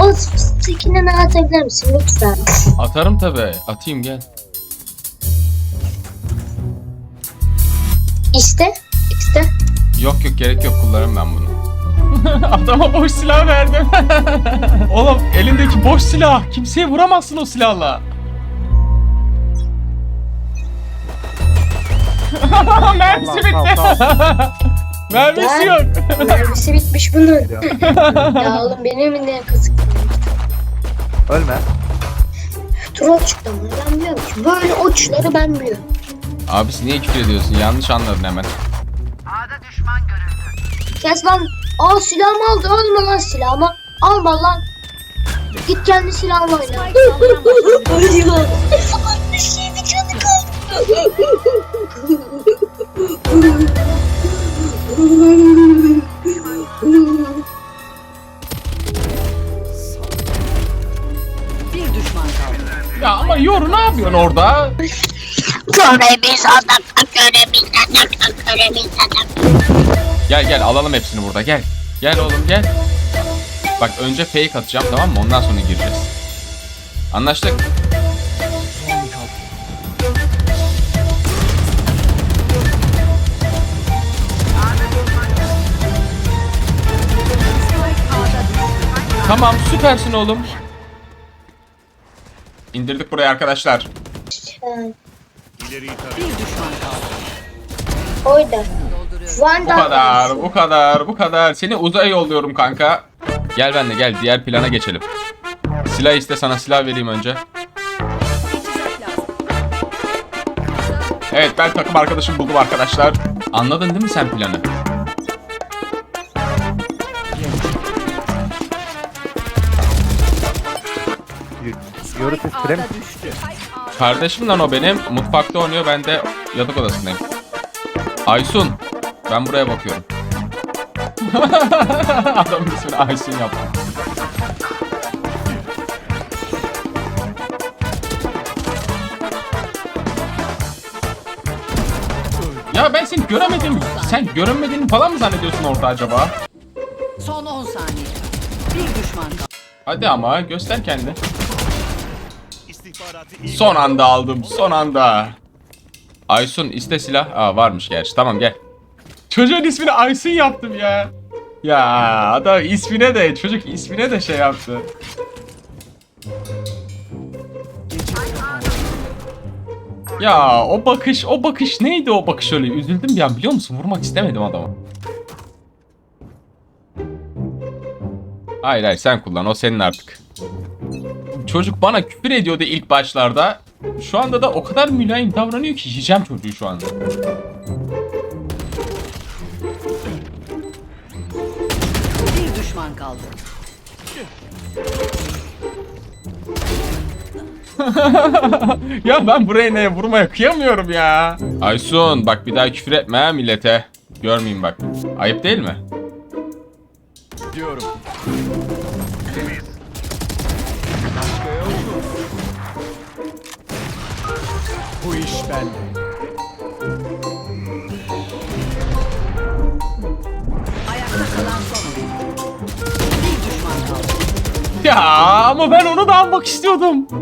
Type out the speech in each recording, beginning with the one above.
O skinini atabilir misin lütfen? Atarım tabi. Atayım gel. İşte. işte. Yok yok gerek yok kullanırım ben bunu. Adama boş silah verdim. Oğlum elindeki boş silah. Kimseye vuramazsın o silahla. Mermisi bitti. Mermisi yok. Mermisi bitmiş bunun. ya oğlum benim ne kızık. Ölme. Troll çıktı ama ben biliyorum ki. Böyle uçları ben biliyorum. Abisi niye küfür ediyorsun? Yanlış anladın hemen. Kes lan. Aa silahımı aldı. Alma lan silahımı. Alma lan. Git kendi silahını oyna. Ölüyor. Bir şeydi canı düşman kaldı. Ya ama Yoru ne yapıyorsun orada? Köremiz adam. Köremiz adam. Köremiz adam. Gel gel alalım hepsini burada gel. Gel oğlum gel. Bak önce fake atacağım tamam mı? Ondan sonra gireceğiz. Anlaştık. Tamam süpersin oğlum. İndirdik buraya arkadaşlar. Van Bu kadar, bu kadar, bu kadar. Seni uzaya yolluyorum kanka. Gel benimle gel. Diğer plana geçelim. Silah iste sana silah vereyim önce. Evet ben takım arkadaşım buldum arkadaşlar. Anladın değil mi sen planı? Ses krem. Kardeşim lan o benim. Mutfakta oynuyor ben de yatak odasındayım. Aysun. Ben buraya bakıyorum. Adamın ismini Aysun yaptı. Ya ben seni göremedim. Sen görünmediğini falan mı zannediyorsun orada acaba? Son 10 saniye. Bir düşman kaldı. Hadi ama göster kendini. Son anda aldım. Son anda. Aysun iste silah. Aa varmış gerçi. Tamam gel. Çocuğun ismini Aysun yaptım ya. Ya adam ismine de çocuk ismine de şey yaptı. Ya o bakış o bakış neydi o bakış öyle üzüldüm bir an biliyor musun vurmak istemedim adamı. Hayır hayır sen kullan o senin artık. Çocuk bana küfür ediyordu ilk başlarda. Şu anda da o kadar mülayim davranıyor ki yiyeceğim çocuğu şu anda. Bir düşman kaldı. ya ben buraya neye vurmaya kıyamıyorum ya. Aysun bak bir daha küfür etme ha millete. Görmeyeyim bak. Ayıp değil mi? Diyorum. Bu iş bende. Ayakta kalan son. Bir düşman kaldı. Ya ama ben onu da almak istiyordum.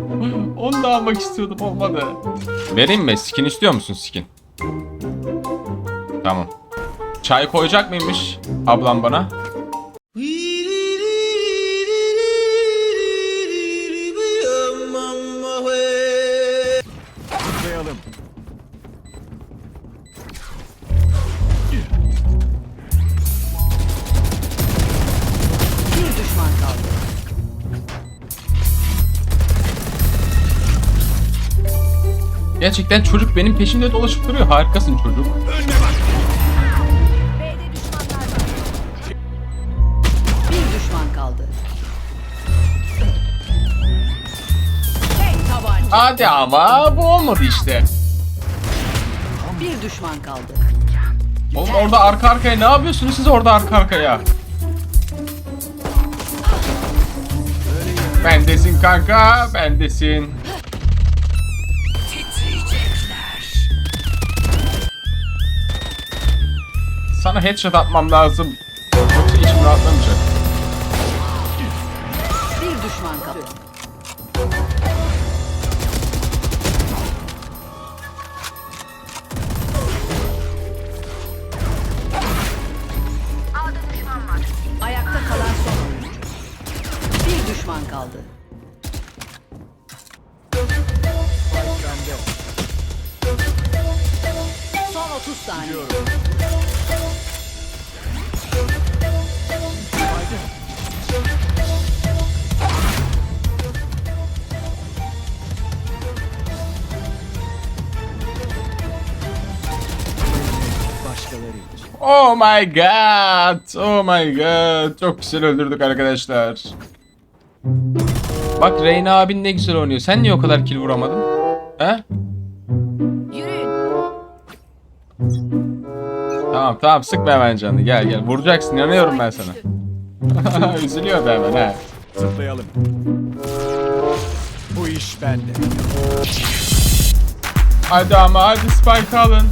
Onu da almak istiyordum olmadı. Vereyim mi? Skin istiyor musun skin? Tamam. Çay koyacak mıymış ablam bana? Gerçekten çocuk benim peşimde dolaşıp duruyor. Harikasın çocuk. Bir düşman kaldı. Tek tabanca. Hadi ama bu olmadı işte. Bir düşman kaldı. Oğlum orada arka arkaya ne yapıyorsunuz siz orada arka arkaya? Bendesin kanka, bendesin. Sana headshot atmam lazım. Yoksa içim rahatlamayacak. Bir düşman kaldı. Ayakta kalan son. Bir düşman kaldı. Son 30 saniye. Başkaları Oh my god. Oh my god. Çok güzel öldürdük arkadaşlar. Bak Reyna abin ne güzel oynuyor. Sen niye o kadar kill vuramadın? He? Yürüyün. Tamam tamam sıkma hemen canını. Gel gel. Vuracaksın. Yanıyorum ben sana. Üzülüyor da hemen ha. Zıplayalım. Bu iş bende. Hadi ama hadi spike alın.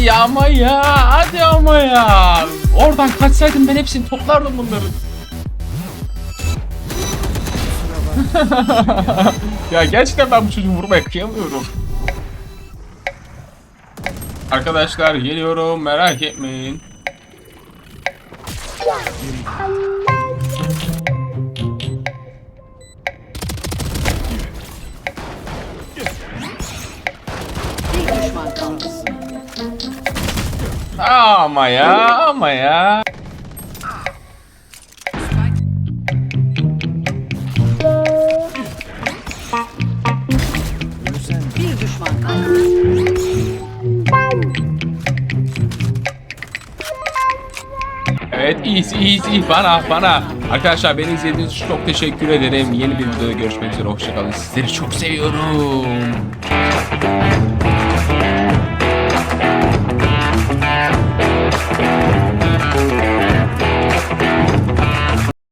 Hadi ama ya. Hadi ama ya. Oradan kaçsaydım ben hepsini toplardım bunları. ya gerçekten ben bu çocuğu vurmaya kıyamıyorum. Arkadaşlar geliyorum merak etmeyin. Düşman kaldı. Ama ya ama ya. Bir düşman kaldı. Evet easy easy bana bana. Arkadaşlar beni izlediğiniz için çok teşekkür ederim. Yeni bir videoda görüşmek üzere. Hoşçakalın. Sizleri çok seviyorum. Bye.